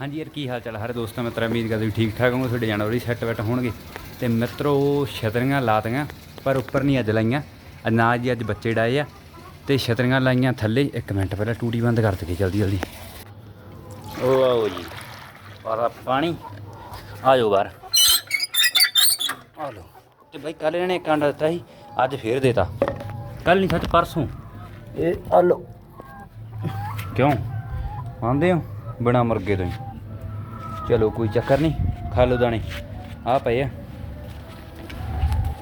ਹਾਂਜੀ ਯਾਰ ਕੀ ਹਾਲ ਚਾਲ? ਹਰ ਦੋਸਤਾਂ ਮਿੱਤਰਾਂ ਉਮੀਦ ਕਰਦੇ ਵੀ ਠੀਕ ਠਾਕ ਹੋਣਗੇ ਤੁਹਾਡੇ ਜਾਨਵਰ ਵੀ ਸੈੱਟ ਬੈਠ ਹੋਣਗੇ। ਤੇ ਮਿੱਤਰੋ ਛਤਰੀਆਂ ਲਾਤੀਆਂ ਪਰ ਉੱਪਰ ਨਹੀਂ ਅੱਜ ਲਾਈਆਂ। ਨਾ ਜੀ ਅੱਜ ਬੱਚੇ ਡਾਏ ਆ। ਤੇ ਛਤਰੀਆਂ ਲਾਈਆਂ ਥੱਲੇ। ਇੱਕ ਮਿੰਟ ਪਹਿਲਾਂ ਟੂਟੀ ਬੰਦ ਕਰ ਦਈਏ ਜਲਦੀ ਜਲਦੀ। ਉਹ ਆਓ ਜੀ ਔਰ ਪਾਣੀ। ਆ ਜਾਓ ਬਾਹਰ। ਆ ਲਓ। ਤੇ ਬਾਈ ਕੱਲ ਇਹਨਾਂ ਇੱਕ ਅੰਡਾ ਦਿੱਤਾ ਸੀ ਅੱਜ ਫੇਰ ਦੇਤਾ। ਕੱਲ ਨਹੀਂ ਸੱਚ ਪਰਸੋਂ। ਇਹ ਆ ਲਓ। ਕਿਉਂ? ਆਂਦੇ ਹੋ? ਬਿਨਾ ਮੁਰਗੇ ਤੋਂ ਹੀ। ਚਲੋ ਕੋਈ ਚੱਕਰ ਨਹੀਂ, ਖਾ ਲਓ ਦਾਣੇ। ਆ ਪਏ ਆ।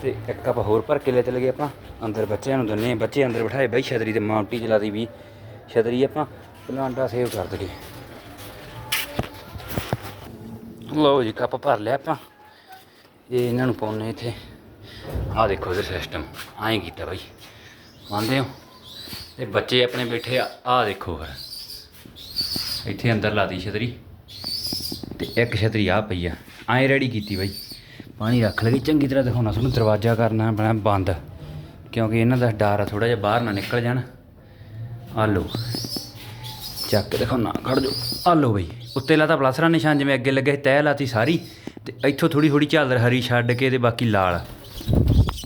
ਤੇ ਇੱਕ ਕੱਪ ਹੋਰ ਭਰ ਕੇ ਲੈ ਚਲੇ ਗਏ ਆਪਾਂ। ਅੰਦਰ ਬੱਚਿਆਂ ਨੂੰ ਦਿੰਨੇ ਆ। ਬੱਚੇ ਅੰਦਰ ਬਿਠਾਏ ਬਈ, ਛਤਰੀ ਤੇ ਮਾਉਂਟੀ ਚਲਾਦੀ ਵੀ। ਛਤਰੀ ਆਪਾਂ ਪਲਾਂਟਾ ਸੇਵ ਕਰ ਦਗੇ ਲਓ ਜੀ ਕੱਪ ਭਰ ਲਿਆ ਆਪਾਂ। ਇਹ ਇਹਨਾਂ ਨੂੰ ਪਾਉਣੇ ਇੱਥੇ। ਆ ਦੇਖੋ ਇਹਦਾ ਸਿਸਟਮ ਐਂ ਕੀਤਾ ਬਾਈ। ਮੰਨਦੇ ਹੋ? ਤੇ ਬੱਚੇ ਆਪਣੇ ਬੈਠੇ ਆ। ਆਹ ਦੇਖੋ ਫਿਰ। ਇੱਥੇ ਅੰਦਰ ਲਾਤੀ ਛਤਰੀ। ਤੇ ਇੱਕ ਛਤਰੀ ਆ ਪਈ ਆ। ਐਂ ਰੈਡੀ ਕੀਤੀ ਬਾਈ। ਪਾਣੀ ਰੱਖ ਲਗੀ ਚੰਗੀ ਤਰ੍ਹਾਂ ਦਿਖਾਉਣਾ। ਤੁਹਾਨੂੰ ਦਰਵਾਜ਼ਾ ਕਰਨਾ ਬਣਾ ਬੰਦ। ਕਿਉਂਕਿ ਇਹਨਾਂ ਦਾ ਡਰ ਆ ਥੋੜਾ ਜਿਹਾ ਬਾਹਰ ਨਾ ਨਿਕਲ ਜਾਣ। ਆ ਲਓ। ਚੱਕ ਕੇ ਦਿਖਾਉਣਾ ਖੜ ਜੋ ਆ ਲਓ ਬਈ। ਉੱਤੇ ਲਾਤਾ ਪਲਾਸਰਾ ਨਿਸ਼ਾਨ ਜਿਵੇਂ ਅੱਗੇ ਲੱਗੇ ਸੀ, ਤਹਿ ਲਾਤੀ ਸਾਰੀ। ਤੇ ਇੱਥੋਂ ਥੋੜੀ ਥੋੜੀ ਝਾਲਰ ਹਰੀ ਛੱਡ ਕੇ ਤੇ ਬਾਕੀ ਲਾਲ।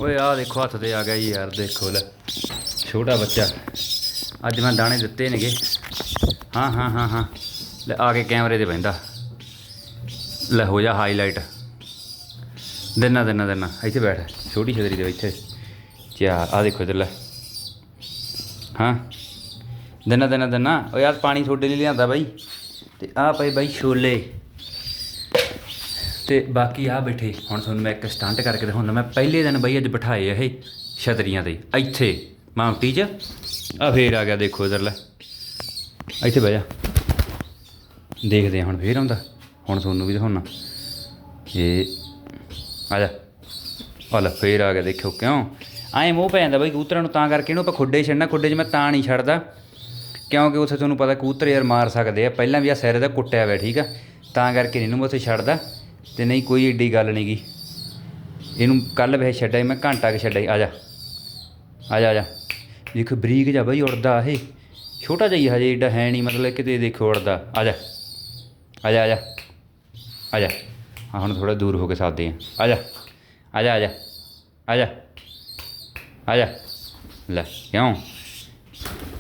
ਓਏ ਆਹ ਦੇਖੋ ਹੱਥ ਤੇ ਆ ਗਿਆ ਜੀ ਯਾਰ ਦੇਖੋ ਲੈ। ਛੋਟਾ ਬੱਚਾ। ਅੱਜ ਮੈਂ ਦਾਣੇ ਦਿੱਤੇ ਨੇਗੇ। ਹਾਂ ਹਾਂ ਹਾਂ ਹਾਂ। ਲੈ ਆ ਕੇ ਕੈਮਰੇ ਤੇ ਬਹਿੰਦਾ। ਲੈ ਹੋ ਜਾ ਹਾਈਲਾਈਟ ਦਿਨਾ ਦਿਨਾ ਦਿਨਾ। ਇੱਥੇ ਬੈਠ। ਛੋਟੀ ਛਤਰੀ ਦੇ ਇੱਥੇ ਚਾ ਆ ਦੇਖੋ ਇੱਧਰ ਲੈ। ਹਾਂ। ਦਿਨਾ ਦਿਨਾ ਦਿਨਾ। ਓ ਯਾਰ, ਪਾਣੀ ਤੁਹਾਡੇ ਲਈ ਲਿਆਂਦਾ ਬਾਈ। ਤੇ ਆ ਪਏ ਬਾਈ ਛੋਲੇ। ਤੇ ਬਾਕੀ ਆ ਬੈਠੇ। ਹੁਣ ਤੁਹਾਨੂੰ ਮੈਂ ਇੱਕ ਸਟੰਟ ਕਰਕੇ ਦਿਖਾਉਂਦਾ ਮੈਂ ਪਹਿਲੇ ਦਿਨ ਬਾਈ ਅੱਜ ਬਿਠਾਏ ਇਹ ਛਤਰੀਆਂ ਤੇ। ਇੱਥੇ ਮਾਉਂਟੀ 'ਚ। ਆ ਫੇਰ ਆ ਗਿਆ, ਦੇਖੋ ਇਧਰ ਲੈ। ਇੱਥੇ ਬਹਿ ਜਾ। ਦੇਖਦੇ ਹਾਂ ਹੁਣ ਫੇਰ ਆਉਂਦਾ। ਹੁਣ ਤੁਹਾਨੂੰ ਵੀ ਦਿਖਾਉਣਾ ਇਹ ਆ ਜਾ। ਆ ਲੈ, ਫੇਰ ਆ ਗਿਆ, ਦੇਖਿਓ ਕਿਉਂ। ਐਂ ਮੂੰਹ ਪੈ ਜਾਂਦਾ ਬਈ ਕਬੂਤਰਾਂ ਨੂੰ, ਤਾਂ ਕਰਕੇ ਇਹਨੂੰ ਆਪਾਂ ਖੁੱਡੇ ਛੱਡਣਾ, ਖੁੱਡੇ 'ਚ ਮੈਂ ਤਾਂ ਨਹੀਂ ਛੱਡਦਾ। ਕਿਉਂਕਿ ਉੱਥੇ ਤੁਹਾਨੂੰ ਪਤਾ ਕਬੂਤਰ ਯਾਰ ਮਾਰ ਸਕਦੇ ਆ। ਪਹਿਲਾਂ ਵੀ ਆ ਸਿਰ ਦਾ ਕੁੱਟਿਆ ਹੋਇਆ, ਠੀਕ ਆ? ਤਾਂ ਕਰਕੇ ਇਹਨੂੰ ਮੈਂ ਉੱਥੇ ਛੱਡਦਾ। ਤੇ ਨਹੀਂ, ਕੋਈ ਏਡੀ ਗੱਲ ਨਹੀਂਗੀ ਇਹਨੂੰ ਕੱਲ ਵੇ ਛੱਡਿਆ ਸੀ, ਮੈਂ ਘੰਟਾ ਕੇ ਛੱਡਿਆ ਸੀ। ਆ ਜਾ। ਆ ਜਾ ਆ ਜਾ। ਦੇਖੋ ਬਰੀਕ ਜਾ ਬਈ ਉੜਦਾ ਇਹ। ਛੋਟਾ ਜਿਹਾ ਹੀ ਹਜੇ ਏਡਾ ਹੈ ਨਹੀਂ, ਮਤਲਬ ਕਿਤੇ ਦੇਖੋ ਉੜਦਾ। ਆ ਜਾ। ਆ ਜਾ ਆ ਜਾ। ਆ ਜਾ। ਹਾਂ, ਹੁਣ ਥੋੜਾ ਦੂਰ ਹੋ ਕੇ ਸਾਦੇ ਆ। ਆ ਜਾ। ਆ ਜਾ ਆ ਜਾ। ਆ ਜਾ। ਆ ਜਾ। ਲੈ, ਕਿਉਂ?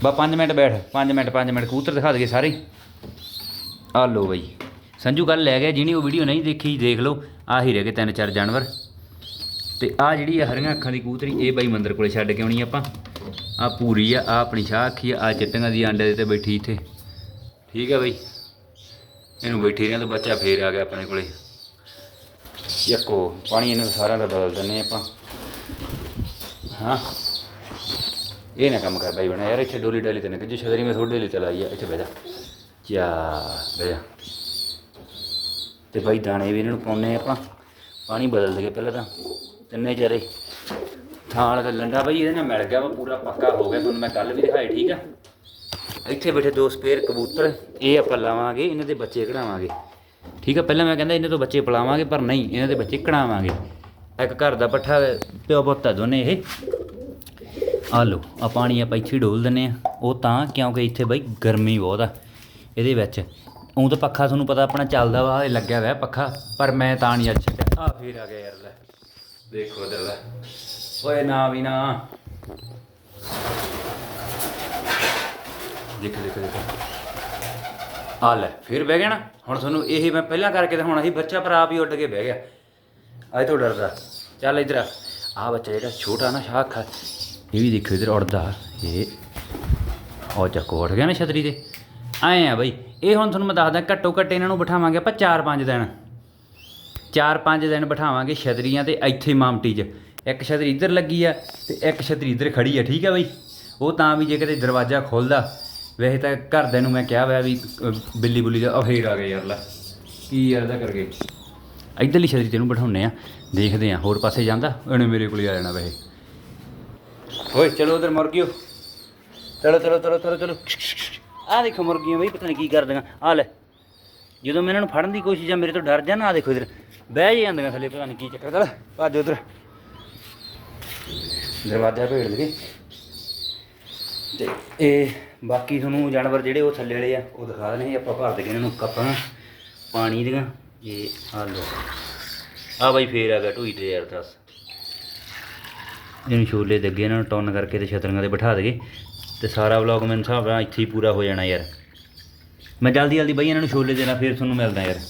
ਬਾ 5 ਮਿੰਟ ਬੈਠ। 5 ਮਿੰਟ 5 ਮਿੰਟ। ਕਬੂਤਰ ਦਿਖਾ ਦਈਏ ਸਾਰੇ। ਆ ਲੋ ਬਈ। ਸੰਜੂ ਕੱਲ ਲੈ ਗਿਆ, ਜਿਹਨੇ ਉਹ ਵੀਡੀਓ ਨਹੀਂ ਦੇਖੀ, ਦੇਖ ਲਓ। ਆ ਹੀ ਰਹਿ ਗਏ ਤਿੰਨ, ਚਾਰ ਜਾਨਵਰ। ਤੇ ਆ ਜਿਹੜੀ ਆ ਹਰੀਆਂ ਅੱਖਾਂ ਦੀ ਕਬੂਤਰੀ, ਇਹ ਬਾਈ ਮੰਦਰ ਕੋਲੇ ਛੱਡ ਕੇ ਆਉਣੀ ਆਪਾਂ। ਆ ਪੂਰੀ ਆ ਆ ਆਪਣੀ ਸ਼ਾਹ ਅੱਖੀ ਆ ਆਹ ਚਿੱਟੀਆਂ ਦੀ ਆਂਡੇ ਦੇ ਤੇ ਬੈਠੀ ਇੱਥੇ। ਠੀਕ ਹੈ ਬਾਈ। ਇਹਨੂੰ ਬੈਠੀ ਰਹਿਣ ਤੋਂ ਬੱਚਾ ਫੇਰ ਆ ਗਿਆ ਆਪਣੇ ਕੋਲੇ। ਯੱਕੋ ਪਾਣੀ ਇਹਨੂੰ ਸਾਰਿਆਂ ਦਾ ਬਦਲ ਦਿੰਨੇ ਆਪਾਂ। ਹਾਂ। ਇਹ ਨਾ ਕੰਮ ਕਰ ਬਾਈ ਬਣਾ, ਯਾਰ ਇੱਥੇ ਡੋਲੀ ਡਾਲੀ ਤੇ ਨਾ ਕਿ ਛਤਰੀ ਮੈਂ ਤੁਹਾਡੇ ਲਈ ਚਲਾਈ ਆ, ਇੱਥੇ ਬਹਿ ਜਾ। ਚਾ ਬਹਿ ਜਾ। ਤੇ ਬਾਈ ਦਾਣੇ ਵੀ ਇਹਨਾਂ ਨੂੰ ਪਾਉਣੇ ਆਪਾਂ। ਪਾਣੀ ਬਦਲ ਦਈਏ ਪਹਿਲਾਂ ਤਾਂ, ਤਿੰਨੇ ਚਾਰੇ। ਥਾਲ ਦਾ ਲੰਡਾ ਬਾਈ, ਇਹਦੇ ਨਾਲ ਮਿਲ ਗਿਆ ਵਾ, ਪੂਰਾ ਪੱਕਾ ਹੋ ਗਿਆ, ਤੁਹਾਨੂੰ ਮੈਂ ਕੱਲ ਵੀ ਦਿਖਾਇਆ ਠੀਕ ਆ? ਇੱਥੇ ਬੈਠੇ ਦੋ ਸਪੇਅਰ ਕਬੂਤਰ, ਇਹ ਆਪਾਂ ਲਾਵਾਂਗੇ, ਇਹਨਾਂ ਦੇ ਬੱਚੇ ਕਢਾਵਾਂਗੇ। ਠੀਕ ਆ, ਪਹਿਲਾਂ ਮੈਂ ਕਹਿੰਦਾ ਇਹਨਾਂ ਤੋਂ ਬੱਚੇ ਪਲਾਵਾਂਗੇ, ਪਰ ਨਹੀਂ, ਇਹਨਾਂ ਦੇ ਬੱਚੇ ਕਢਾਵਾਂਗੇ। ਇੱਕ ਘਰ ਦਾ ਪੱਠਾ, ਪਿਓ ਪੁੱਤ ਦੋਨੇ ਇਹ। ਆ ਲਓ, ਆ ਪਾਣੀ ਆਪਾਂ ਇੱਥੇ ਹੀ ਡੋਲ ਦਿੰਨੇ ਆ ਉਹ ਤਾਂ ਕਿਉਂਕਿ ਇੱਥੇ ਬਾਈ ਗਰਮੀ ਬਹੁਤ ਆ, ਇਹਦੇ ਵਿੱਚ। ਉਹ ਤਾਂ ਪੱਖਾ ਤੁਹਾਨੂੰ ਪਤਾ ਆਪਣਾ ਚੱਲਦਾ ਵਾ, ਇਹ ਲੱਗਿਆ ਹੋਇਆ ਪੱਖਾ, ਪਰ ਮੈਂ ਤਾਂ ਨਹੀਂ ਅੱਜ ਛੱਡਿਆ। ਆ ਫੇਰ ਆ ਗਿਆ ਯਾਰ, ਲੈ। ਦੇਖੋ ਇਧਰ ਓਏ ਨਾ ਵੀ ਨਾ। ਦੇਖ ਦੇਖ ਦੇਖ। ਆ ਲੈ, ਫਿਰ ਬਹਿ ਗਿਆ ਨਾ। ਹੁਣ ਤੁਹਾਨੂੰ ਇਹ ਮੈਂ ਪਹਿਲਾਂ ਕਰਕੇ ਤਾਂ ਹੁਣ ਅਸੀਂ ਬੱਚਾ ਭਰਾ ਵੀ ਉੱਡ ਕੇ ਬਹਿ ਗਿਆ। ਅੱਜ ਤੋਂ ਡਰਦਾ। ਚੱਲ ਇਧਰ ਆ। ਆਹ ਬੱਚਾ ਜਿਹੜਾ ਛੋਟਾ ਨਾ ਸ਼ਾਖ ਇਹ ਵੀ ਦੇਖੋ, ਇਧਰ ਉੜਦਾ ਇਹ ਉਹ ਚੱਕੋ ਉੱਠ ਗਿਆ ਨਾ ਛਤਰੀ ਤੇ। ਆਏ ਆ ਬਈ। ਇਹ ਹੁਣ ਤੁਹਾਨੂੰ ਮੈਂ ਦੱਸਦਾ, ਘੱਟੋ ਘੱਟ ਇਹਨਾਂ ਨੂੰ ਬਿਠਾਵਾਂਗੇ ਆਪਾਂ 4-5 ਦਿਨ। 4-5 ਦਿਨ ਬਿਠਾਵਾਂਗੇ ਛਤਰੀਆਂ ਤੇ ਇੱਥੇ ਮਾਮਟੀ 'ਚ। ਇੱਕ ਛਤਰੀ ਇੱਧਰ ਲੱਗੀ ਆ ਤੇ ਇੱਕ ਛਤਰੀ ਇੱਧਰ ਖੜੀ ਆ, ਠੀਕ ਆ ਬਈ? ਉਹ ਤਾਂ ਵੀ ਜੇ ਕਿਤੇ ਦਰਵਾਜ਼ਾ ਖੋਲਦਾ ਵੈਸੇ ਤਾਂ ਘਰਦਿਆਂ ਨੂੰ ਮੈਂ ਕਿਹਾ ਹੋਇਆ ਵੀ ਅਹ, ਬਿੱਲੀ ਬੁੱਲੀ ਦਾ ਉਹ ਫੇਰ ਆ ਗਿਆ ਯਾਰ ਲੈ। ਕੀ ਯਾਰ ਦਾ ਕਰਕੇ? ਇੱਧਰਲੀ ਛਤਰੀ ਤੇ ਇਹਨੂੰ ਬਿਠਾਉਨੇ ਆ ਦੇਖਦੇ ਆ ਹੋਰ ਪਾਸੇ ਜਾਂਦਾ? ਉਹਨੇ ਮੇਰੇ ਕੋਲ ਹੀ ਆ ਜਾਣਾ ਵੈਸੇ। ਓਏ ਚਲੋ ਉਧਰ ਮੁਰਗਿਓ। ਚਲੋ ਚਲੋ ਚਲੋ ਚਲੋ ਚਲੋ। ਆਹ ਦੇਖੋ ਮੁਰਗੀਆਂ ਬਈ ਪਤਾ ਨਹੀਂ ਕੀ ਕਰਦੀਆਂ। ਆ ਲੈ। ਜਦੋਂ ਮੈਂ ਇਹਨਾਂ ਨੂੰ ਫੜਨ ਦੀ ਕੋਸ਼ਿਸ਼ ਜਾਂ ਮੇਰੇ ਤੋਂ ਡਰ ਜਾਣ ਆ ਦੇਖੋ ਇਧਰ। ਬਹਿ ਜੇ ਜਾਂਦੀਆਂ ਥੱਲੇ ਪਤਾ ਨਹੀਂ ਕੀ ਚੱਕਰ। ਚੱਲ ਭੱਜ ਉਧਰ। ਦਰਵਾਜ਼ਾ ਭੇੜ ਲਗੇ ਤੇ ਇਹ ਬਾਕੀ ਤੁਹਾਨੂੰ ਜਾਨਵਰ ਜਿਹੜੇ ਉਹ ਥੱਲੇ ਵਾਲੇ ਆ, ਉਹ ਦਿਖਾ ਦੇਣੇ ਆਪਾਂ ਭਰ ਦੇ ਇਹਨਾਂ ਨੂੰ ਕੱਪਾਂ, ਪਾਣੀ ਦੀਆਂ, ਇਹ ਆ ਲੋ ਆ ਬਾਈ ਫੇਰ ਆ ਗਿਆ ਢੂਈ ਤੇ ਯਾਰ ਦੱਸ। ਇਹਨੂੰ ਛੋਲੇ ਦੇ ਅੱਗੇ ਇਹਨਾਂ ਨੂੰ ਟੌਨ ਕਰਕੇ ਤੇ ਛਤਰੀਆਂ ਤੇ ਬਿਠਾ ਦੇਗੇ। ਤੇ ਸਾਰਾ ਵਲੌਗ ਮੈਨੂੰ ਹਿਸਾਬ ਨਾਲ ਇੱਥੇ ਹੀ ਪੂਰਾ ਹੋ ਜਾਣਾ ਯਾਰ। ਮੈਂ ਜਲਦੀ ਜਲਦੀ ਬਾਈ ਇਹਨਾਂ ਨੂੰ ਛੋਲੇ ਦੇਣਾ, ਫਿਰ ਤੁਹਾਨੂੰ ਮਿਲਦਾ ਯਾਰ।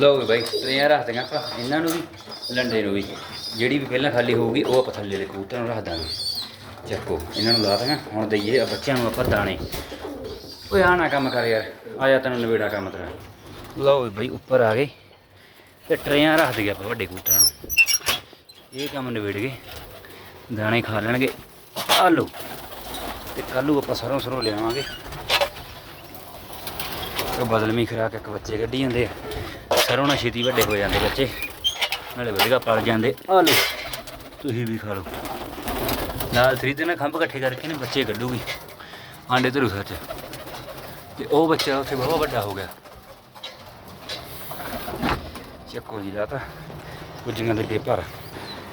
ਲਓ ਬਾਈ ਟਰੇਆਂ ਰੱਖ ਦਿਆਂ ਆਪਾਂ ਇਹਨਾਂ ਨੂੰ ਵੀ ਲੰਡੇ ਨੂੰ ਵੀ। ਜਿਹੜੀ ਵੀ ਪਹਿਲਾਂ ਖਾਲੀ ਹੋਊਗੀ, ਉਹ ਆਪਾਂ ਥੱਲੇ ਦੇ ਕਬੂਤਰਾਂ ਨੂੰ ਰੱਖ ਦਾਂਗੇ। ਚੱਕੋ, ਇਹਨਾਂ ਨੂੰ ਲਾ ਦਾਂਗਾ ਹੁਣ ਦਈਏ ਬੱਚਿਆਂ ਨੂੰ ਆਪਾਂ ਦਾਣੇ। ਓਏ ਆ ਨਾ ਕੰਮ ਕਰ ਯਾਰ। ਆ ਜਾ ਤੈਨੂੰ ਨਵੇੜਾ ਕੰਮ ਤੇਰਾ। ਲਓ ਬਈ, ਉੱਪਰ ਆ ਗਏ। ਤੇ ਟਰੇਆਂ ਰੱਖ ਦਈਏ ਆਪਾਂ ਵੱਡੇ ਕਬੂਤਰਾਂ ਨੂੰ। ਇਹ ਕੰਮ ਨਵੇੜ ਗਏ। ਦਾਣੇ ਖਾ ਲੈਣਗੇ। ਆਲੂ। ਤੇ ਕੱਲੂ ਆਪਾਂ ਸਰੋਂ ਸਰੋਂ ਲਿਆਵਾਂਗੇ। ਉਹ ਬਦਲਮੀ ਖਰਾਕ ਇੱਕ ਬੱਚੇ ਕੱਢੀ ਜਾਂਦੇ ਆ। ਸਰੋਂ ਨਾਲ ਛੇਤੀ ਵੱਡੇ ਹੋ ਜਾਂਦੇ ਬੱਚੇ। ਨਾਲੇ ਵਧੀਆ ਪਲ ਜਾਂਦੇ। ਆਲੂ। ਤੁਸੀਂ ਵੀ ਖਾ ਲਓ। ਨਾਲ ਥਰੀ ਦੇ ਖੰਭ ਇਕੱਠੇ ਕਰਕੇ ਨੇ ਬੱਚੇ ਕੱਢੂਗੀ। ਆਂਡੇ ਧਰੂ ਸੱਚ ਤੇ ਉਹ ਬੱਚਾ ਉੱਥੇ ਬਹੁਤ ਵੱਡਾ ਹੋ ਗਿਆ। ਚੱਕੋ ਜੀ ਲਾਤਾ। ਕੁਝੀਆਂ ਦੇ ਪੇਪਰ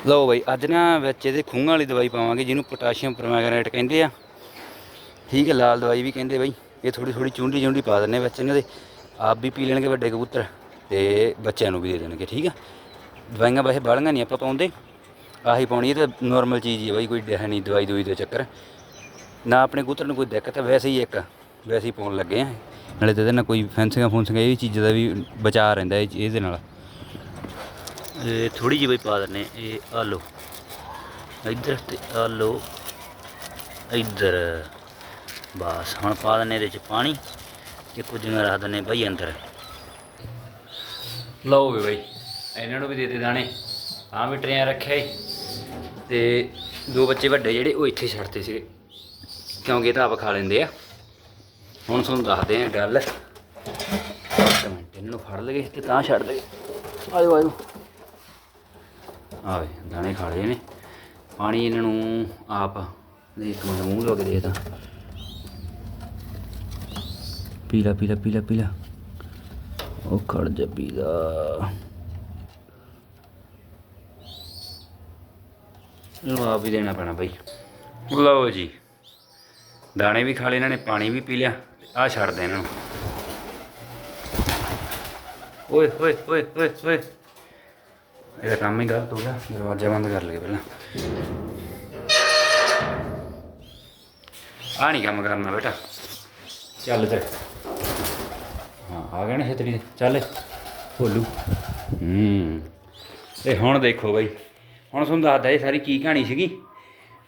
ਲਓ ਬਈ, ਅੱਜ ਨਾ ਵਿੱਚ ਇਹਦੇ ਖੂਹਾਂ ਵਾਲੀ ਦਵਾਈ ਪਾਵਾਂਗੇ, ਜਿਹਨੂੰ ਪੋਟਾਸ਼ੀਅਮ ਪਰਮੈਂਗਨੇਟ ਕਹਿੰਦੇ ਆ। ਠੀਕ ਹੈ, ਲਾਲ ਦਵਾਈ ਵੀ ਕਹਿੰਦੇ ਬਈ। ਇਹ ਥੋੜੀ ਥੋੜੀ ਚੁੰਡੀ ਚੁੰਡੀ ਪਾ ਦਿੰਨੇ ਵਿੱਚ ਇਹਨਾਂ ਦੇ। ਆਪ ਵੀ ਪੀ ਲੈਣਗੇ ਵੱਡੇ ਕਬੂਤਰ। ਤੇ ਬੱਚਿਆਂ ਨੂੰ ਵੀ ਦੇ ਦੇਣਗੇ, ਠੀਕ ਆ? ਦਵਾਈਆਂ ਵੈਸੇ ਬਾਲੀਆਂ ਨਹੀਂ ਆਪਾਂ ਪਾਉਂਦੇ। ਆਹੀ ਪਾਉਣੀ ਇਹ ਤਾਂ ਨਾਰਮਲ ਚੀਜ਼ ਹੀ ਹੈ ਬਈ ਕੋਈ ਹੈ ਨਹੀਂ ਦਵਾਈ ਦੂਈ ਦੇ ਚੱਕਰ। ਨਾ ਆਪਣੇ ਕਬੂਤਰ ਨੂੰ ਕੋਈ ਦਿੱਕਤ ਹੈ ਵੈਸੇ ਹੀ ਇੱਕ ਵੈਸੇ ਹੀ ਪਾਉਣ ਲੱਗੇ ਆ। ਨਾਲੇ ਤੇ ਇਹਦੇ ਨਾਲ ਕੋਈ ਫੈਂਸੀਆਂ ਫੂੰਸੀਆਂ ਇਹ ਚੀਜ਼ਾਂ ਦਾ ਵੀ ਬਚਾਅ ਰਹਿੰਦਾ ਇਹ ਇਹਦੇ ਨਾਲ। ਇਹ ਥੋੜੀ ਜਿਹੀ ਬਈ ਪਾ ਦਿੰਨੇ ਇਹ ਆ ਇੱਧਰ ਤੇ ਆ ਇੱਧਰ। ਬਸ ਹੁਣ ਪਾ ਦਿੰਨੇ ਇਹਦੇ ਚ ਪਾਣੀ ਤੇ ਕੁਝ ਨਾ ਰੱਖ ਦਿੰਨੇ ਬਈ ਅੰਦਰ। ਲਓ ਵੀ ਬਈ ਇਹਨਾਂ ਨੂੰ ਵੀ ਦੇ ਦੇ ਦਾਣੇ। ਆ ਵੀ ਟਰੇਆਂ ਰੱਖਿਆ ਈ। ਤੇ ਦੋ ਬੱਚੇ ਵੱਡੇ ਜਿਹੜੇ ਉਹ ਇੱਥੇ ਛੱਡਤੇ ਸੀਗੇ। ਕਿਉਂਕਿ ਇਹ ਤਾਂ ਆਪ ਖਾ ਲੈਂਦੇ ਆ। ਹੁਣ ਤੁਹਾਨੂੰ ਦੱਸਦੇ ਆ ਗੱਲ। ਇੱਕ ਮਿੰਟ ਇਹਨਾਂ ਨੂੰ ਫੜ ਲਗੇ ਤੇ ਤਾਂ ਛੱਡ ਲਗੇ ਆਇਓ ਆਇਓ। ਆਵੇ ਦਾਣੇ ਖਾ ਲਏ ਨੇ। ਪਾਣੀ ਇਹਨਾਂ ਨੂੰ ਆਪ ਦੇ ਇੱਕ ਮਿੰਟ ਮੂੰਹ ਲੋ ਕੇ ਦੇ ਤਾਂ। ਪੀਲਾ ਪੀਲਾ ਪੀਲਾ ਪੀਲਾ ਉਹ ਖੜ ਜਾ ਪੀਲਾ ਇਹਨੂੰ ਆਪ ਹੀ ਦੇਣਾ ਪੈਣਾ ਬਾਈ। ਲਓ ਜੀ। ਦਾਣੇ ਵੀ ਖਾ ਲਏ, ਇਹਨਾਂ ਨੇ ਪਾਣੀ ਵੀ ਪੀ ਲਿਆ ਆ ਛੱਡ ਦੇ ਇਹਨਾਂ ਨੂੰ। ਓਏ ਓਏ ਓਏ ਓਏ ਓਏ। ਇਹਦਾ ਕੰਮ ਹੀ ਗਲਤ ਹੋ ਗਿਆ, ਦਰਵਾਜ਼ਾ ਬੰਦ ਕਰ ਲਏ ਪਹਿਲਾਂ। ਆ ਨਹੀਂ ਕੰਮ ਕਰਨਾ ਬੇਟਾ। ਚੱਲ ਤੇ ਹਾਂ, ਆ ਗਏ ਨੇ ਛਤਰੀ ਚੱਲ। ਭੋਲੂ ਹੂੰ। ਤੇ ਹੁਣ ਦੇਖੋ ਬਾਈ। ਹੁਣ ਤੁਹਾਨੂੰ ਦੱਸਦਾ ਇਹ ਸਾਰੀ ਕੀ ਕਹਾਣੀ ਸੀਗੀ।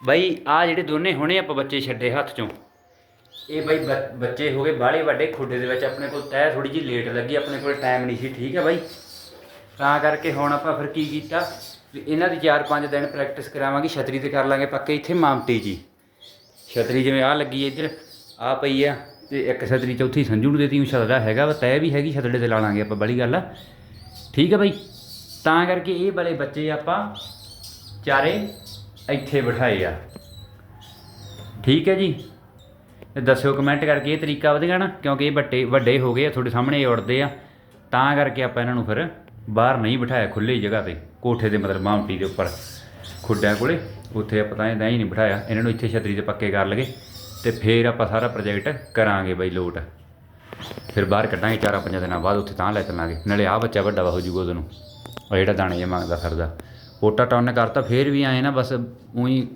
ਬਾਈ ਆ ਜਿਹੜੇ ਦੋਨੇ ਹੁਣੇ ਆਪਾਂ ਬੱਚੇ ਛੱਡੇ ਹੱਥ ਚੋਂ। ਇਹ ਬਈ ਬ- ਬੱਚੇ ਹੋ ਗਏ ਬਾਹਲੇ ਵੱਡੇ ਖੁੱਡੇ ਦੇ ਵਿੱਚ, ਆਪਣੇ ਕੋਲ ਤੈ ਥੋੜੀ ਜਿਹੀ ਲੇਟ ਲੱਗੀ, ਆਪਣੇ ਕੋਲ ਟਾਈਮ ਨਹੀਂ ਸੀ, ਠੀਕ ਹੈ ਬਾਈ? ਤਾਂ ਕਰਕੇ ਹੁਣ ਆਪਾਂ ਫਿਰ ਕੀ ਕੀਤਾ? ਵੀ ਇਹਨਾਂ ਦੀ 4-5 ਦਿਨ ਪ੍ਰੈਕਟਿਸ ਕਰਾਵਾਂਗੇ, ਛਤਰੀ ਤੇ ਕਰ ਲਾਂਗੇ ਪੱਕੇ ਇੱਥੇ ਮਾਮਟੀ ਜੀ। ਛਤਰੀ ਜਿਵੇਂ ਆ ਲੱਗੀ ਹੈ ਇੱਧਰ ਆ ਪਈ ਆ, ਤੇ ਇੱਕ ਛਤਰੀ ਚੌਥੀ ਸੰਜੂ ਨੂੰ ਦੇਤੀ, ਉਹ ਛਤਰਾ ਹੈਗਾ ਵਾ ਤੈ ਵੀ ਹੈਗੀ ਛਤੜੇ ਤੇ ਲਾ ਲਾਂਗੇ ਆਪਾਂ ਬੜੀ ਗੱਲ ਆ। ਠੀਕ ਹੈ ਬਾਈ? ਤਾਂ ਕਰਕੇ ਇਹ ਵਾਲੇ ਬੱਚੇ ਆਪਾਂ ਚਾਰੇ ਇੱਥੇ ਬਿਠਾਏ ਆ। ਠੀਕ ਹੈ ਜੀ। ਤੇ ਦੱਸਿਓ ਕਮੈਂਟ ਕਰਕੇ ਇਹ ਤਰੀਕਾ ਵਧੀਆ ਨਾ, ਕਿਉਂਕਿ ਇਹ ਵੱਟੇ ਵੱਡੇ ਹੋ ਗਏ ਆ, ਤੁਹਾਡੇ ਸਾਹਮਣੇ ਇਹ ਉੜਦੇ ਆ। ਤਾਂ ਕਰਕੇ ਆਪਾਂ ਇਹਨਾਂ ਨੂੰ ਫਿਰ ਬਾਹਰ ਨਹੀਂ ਬਿਠਾਇਆ ਖੁੱਲੀ ਜਗ੍ਹਾ ਤੇ, ਕੋਠੇ ਦੇ ਮਤਲਬ ਮਾਉਂਟੀ ਦੇ ਉੱਪਰ ਖੁੱਡਿਆਂ ਕੋਲੇ। ਉੱਥੇ ਆਪਾਂ ਤਾਂ ਇਹਦਾ ਹੀ ਨਹੀਂ ਬਿਠਾਇਆ। ਇਹਨਾਂ ਨੂੰ ਇੱਥੇ ਛਤਰੀ ਤੇ ਪੱਕੇ ਕਰ ਲਗੇ। ਤੇ ਫਿਰ ਆਪਾਂ ਸਾਰਾ ਪ੍ਰੋਜੈਕਟ ਕਰਾਂਗੇ ਬਈ ਲੋਟ। ਫਿਰ ਬਾਹਰ ਕੱਢਾਂਗੇ ਚਾਰਾਂ ਪੰਜਾਂ ਦਿਨਾਂ ਬਾਅਦ, ਉੱਥੇ ਤਾਂ ਲੈ ਚੱਲਾਂਗੇ। ਨਾਲੇ ਆ ਬੱਚਾ ਵੱਡਾ ਵਾ, ਹੋ ਜੂਗਾ ਉਹਨੂੰ ਉਹ ਜਿਹੜਾ ਦਾਣੇ ਜੇ ਮੰਗਦਾ ਫਿਰਦਾ। ਪੋਟਾ ਟੌਨ ਨੇ ਕਰਤਾ, ਫਿਰ ਵੀ ਆਏ ਨਾ ਬਸ ਉਹੀ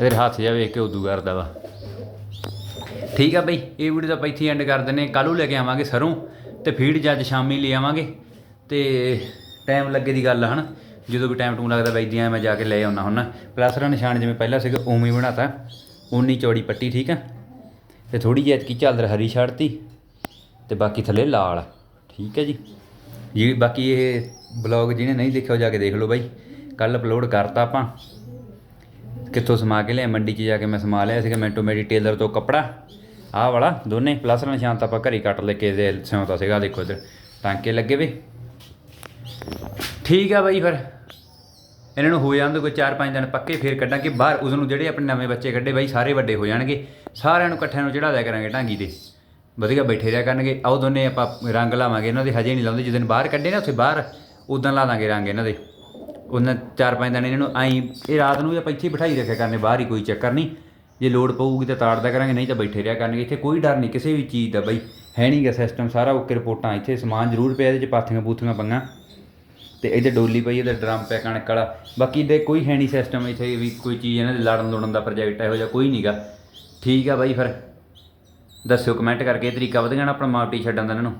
ਇਹਦੇ ਹੱਥ ਜਾ ਵੇਖ ਕੇ ਉਦੋਂ ਕਰਦਾ ਵਾ। ਠੀਕ ਆ ਬਈ, ਇਹ ਵੀਡੀਓ ਤਾਂ ਆਪਾਂ ਇੱਥੇ ਐਂਡ ਕਰ ਦਿੰਨੇ ਕੱਲ੍ਹ ਨੂੰ ਲੈ ਕੇ ਆਵਾਂਗੇ ਸਰੋਂ ਤੇ ਫੀਡ ਜੱਜ ਸ਼ਾਮੀ ਲੈ ਆਵਾਂਗੇ। ਤੇ ਟਾਈਮ ਲੱਗੇ ਦੀ ਗੱਲ ਆ ਹਨਾ। ਜਦੋਂ ਵੀ ਟਾਈਮ ਟੂਮ ਲੱਗਦਾ ਵੈਦੀਆਂ ਮੈਂ ਜਾ ਕੇ ਲੈ ਆਉਣਾ ਹੁੰਨਾ। ਪਲਸਰਾ ਨਿਸ਼ਾਨ ਜਿਵੇਂ ਪਹਿਲਾਂ ਸੀਗਾ, ਉਵੇਂ ਹੀ ਬਣਾਤਾ। ਉਨੀ ਚੌੜੀ ਪੱਟੀ, ਠੀਕ ਆ। ਤੇ ਥੋੜੀ ਜਿਹੀ ਇਤਕੀ ਝਾਲਰ ਹਰੀ ਛੱਡਤੀ। ਤੇ ਬਾਕੀ ਥੱਲੇ ਲਾਲ ਠੀਕ ਹੈ ਜੀ। ਜੀ, ਬਾਕੀ ਇਹ ਬਲੌਗ ਜਿਹਨੇ ਨਹੀਂ ਦੇਖਿਆ, ਉਹ ਜਾ ਕੇ ਦੇਖ ਲਓ ਬਾਈ। ਕੱਲ ਅਪਲੋਡ ਕਰਤਾ ਆਪਾਂ। ਕਿੱਥੋਂ ਸਮਾ ਕੇ ਲਿਆ ਮੰਡੀ 'ਚ ਜਾ ਕੇ ਮੈਂ ਸਮਾ ਲਿਆ ਸੀਗਾ, ਮੈਂਟੋ ਮੇਰੀ ਟੇਲਰ ਤੋਂ ਕੱਪੜਾ। ਆਹ ਵਾਲਾ, ਦੋਨੇ ਪਲੱਸ ਨਾਲ ਨਿਸ਼ਾਨ ਤਾਂ ਆਪਾਂ ਘਰੀ ਕੱਟ ਲੈ ਕੇ ਦੇ ਸਿਉਂਤਾ ਸੀਗਾ ਦੇਖੋ ਇੱਧਰ, ਟਾਂਕੇ ਲੱਗੇ ਵੇ। ਠੀਕ ਆ ਬਾਈ ਫਿਰ। ਇਹਨਾਂ ਨੂੰ ਹੋ ਜਾਂਦੇ ਕੋਈ 4-5 ਦਿਨ ਪੱਕੇ, ਫੇਰ ਕੱਢਾਂਗੇ। ਬਾਹਰ ਉਸ ਨੂੰ ਜਿਹੜੇ ਆਪਣੇ ਨਵੇਂ ਬੱਚੇ ਕੱਢੇ ਬਾਈ, ਸਾਰੇ ਵੱਡੇ ਹੋ ਜਾਣਗੇ। ਸਾਰਿਆਂ ਨੂੰ ਇਕੱਠਿਆਂ ਨੂੰ ਚੜਾ ਦਿਆ ਕਰਾਂਗੇ ਢਾਂਗੀ ਤੇ। ਵਧੀਆ ਬੈਠੇ ਰਿਹਾ ਕਰਨਗੇ। ਆਓ ਦੋਨੇ ਆਪਾਂ ਰੰਗ ਲਾਵਾਂਗੇ ਇਹਨਾਂ ਦੇ, ਹਜੇ ਨਹੀਂ ਲਾਉਂਦੇ। ਜਦੋਂ ਬਾਹਰ ਕੱਢੇ ਨਾ, ਉੱਥੇ ਬਾਹਰ ਉਦੋਂ ਲਾ ਦਾਂਗੇ ਰੰਗ ਇਹਨਾਂ ਦੇ। ਉਹਨਾਂ ਚਾਰ ਪੰਜ ਦਿਨ ਇਹਨਾਂ ਨੂੰ ਆਈ ਇਹ ਰਾਤ ਨੂੰ ਵੀ ਆਪਾਂ ਇੱਥੇ ਹੀ ਬਿਠਾਈ ਰੱਖਿਆ ਕਰਨੇ, ਬਾਹਰ ਹੀ ਕੋਈ ਚੱਕਰ ਨਹੀਂ। ਜੇ ਲੋਡ ਪਊਗੀ ਤਾਂ ਤਾੜਦਾ ਕਰਾਂਗੇ, ਨਹੀਂ ਤਾਂ ਬੈਠੇ ਰਿਹਾ ਕਰਨਗੇ। ਇੱਥੇ ਕੋਈ ਡਰ ਨਹੀਂ, ਕਿਸੇ ਵੀ ਚੀਜ਼ ਦਾ ਬਈ, ਹੈ ਨਹੀਂਗਾ ਸਿਸਟਮ ਸਾਰਾ ਓਕੇ ਰਿਪੋਰਟਾਂ, ਇੱਥੇ ਸਮਾਨ ਜ਼ਰੂਰ ਪਿਆ ਇਹਦੇ ਚ, ਪਾਥੀਆਂ ਪੂਥੀਆਂ ਪੰਗਾ। ਤੇ ਇਹਦੇ ਡੋਲੀ ਪਈ ਇਹਦਾ ਡਰਮ ਪਿਆ ਕਣਕ ਵਾਲਾ। ਬਾਕੀ ਦੇ ਕੋਈ ਹੈ ਨਹੀਂ ਸਿਸਟਮ ਇੱਥੇ ਵੀ ਕੋਈ ਚੀਜ਼ ਇਹਨਾਂ ਦੇ ਲੜਨ ਲੁੜਨ ਦਾ ਪ੍ਰੋਜੈਕਟ ਇਹੋ ਜਿਹਾ ਕੋਈ ਨਹੀਂਗਾ ਠੀਕ ਆ ਬਾਈ ਫਿਰ। ਦੱਸਿਓ ਕਮੈਂਟ ਕਰਕੇ ਇਹ ਤਰੀਕਾ ਵਧੀਆ ਨਾ ਆਪਣਾ ਮਾਪਟੀ ਛੱਡਣ ਦਾ ਇਹਨਾਂ ਨੂੰ।